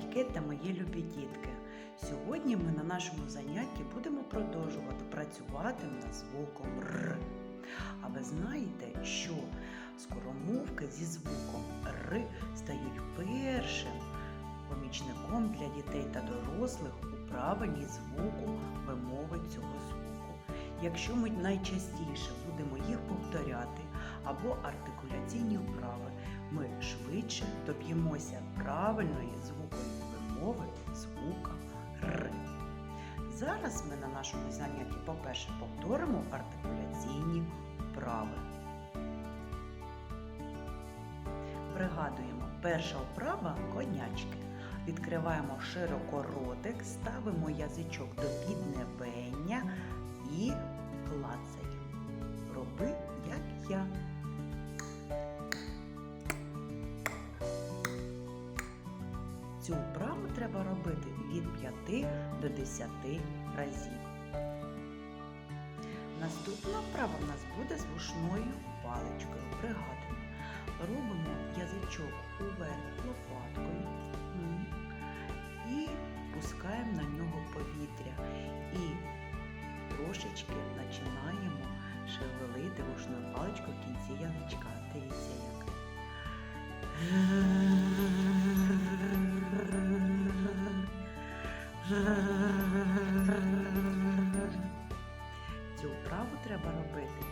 батьки та мої любі дітки. Сьогодні ми на нашому занятті будемо продовжувати працювати над звуком Р. А ви знаєте, що скоромовки зі звуком Р стають першим помічником для дітей та дорослих у правильній звуку вимови цього звуку. Якщо ми найчастіше будемо їх повторяти або артикуляційні вправи, ми швидше доб'ємося правильної звукової вимови звука Р. Зараз ми на нашому занятті, по-перше, повторимо артикуляційні вправи. Пригадуємо, перша вправа конячки. Відкриваємо широко ротик, ставимо язичок до піднебення і клацаємо. Роби, як треба робити від 5 до 10 разів. Наступна вправа в нас буде з вушною паличкою. Пригадуємо, робимо язичок уверх лопаткою і пускаємо на нього повітря. І трошечки починаємо шевелити вушною паличкою Цю вправу треба робити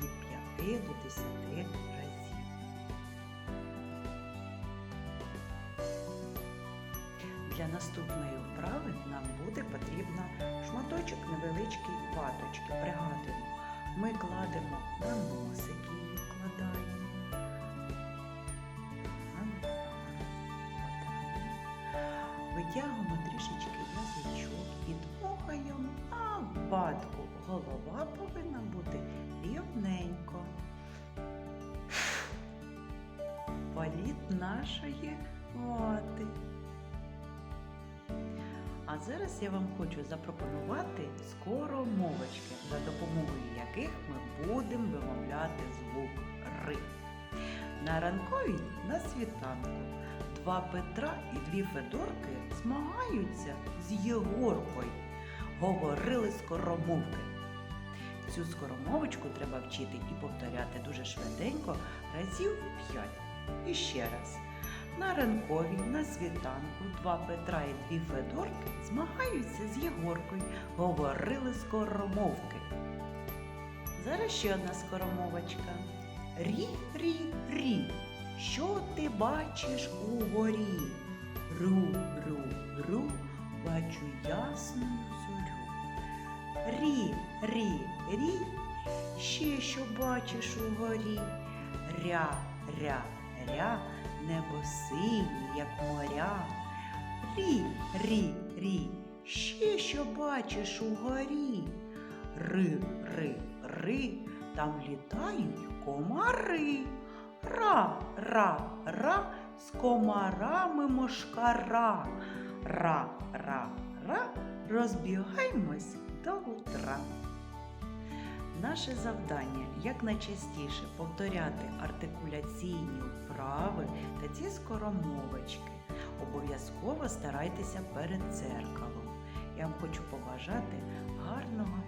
від 5 до 10 разів. Для наступної вправи нам буде потрібно шматочок невеличкий ваточки. Пригадуємо, ми кладемо на носик її вкладаємо. Вкладаємо. Витягуємо трішечки ватку. Голова повинна бути рівненько. Політ нашої вати. А зараз я вам хочу запропонувати скоромовочки, за допомогою яких ми будемо вимовляти звук Р. На ранковій на світанку два Петра і дві Федорки змагаються з Єгоркою. Говорили скоромовки. Цю скоромовочку треба вчити і повторяти дуже швиденько разів п'ять. І ще раз. На ранковій, на світанку, два Петра і дві Федорки змагаються з Єгоркою. Говорили скоромовки. Зараз ще одна скоромовочка. Рі, рі, рі. Що ти бачиш угорі? Ру, ру, ру, бачу ясну. Рі, рі, рі, ще що бачиш угорі? Ря, ря, ря, небо синє, як моря. Рі, рі, рі, ще що бачиш угорі? Ри, ри, ри, там літають комари. Ра, ра, ра, з комарами мошкара. Ра, ра, ра, розбігаймось до утра. Наше завдання якнайчастіше повторяти артикуляційні вправи та ці скоромовочки. Обов'язково старайтеся перед дзеркалом. Я вам хочу побажати гарного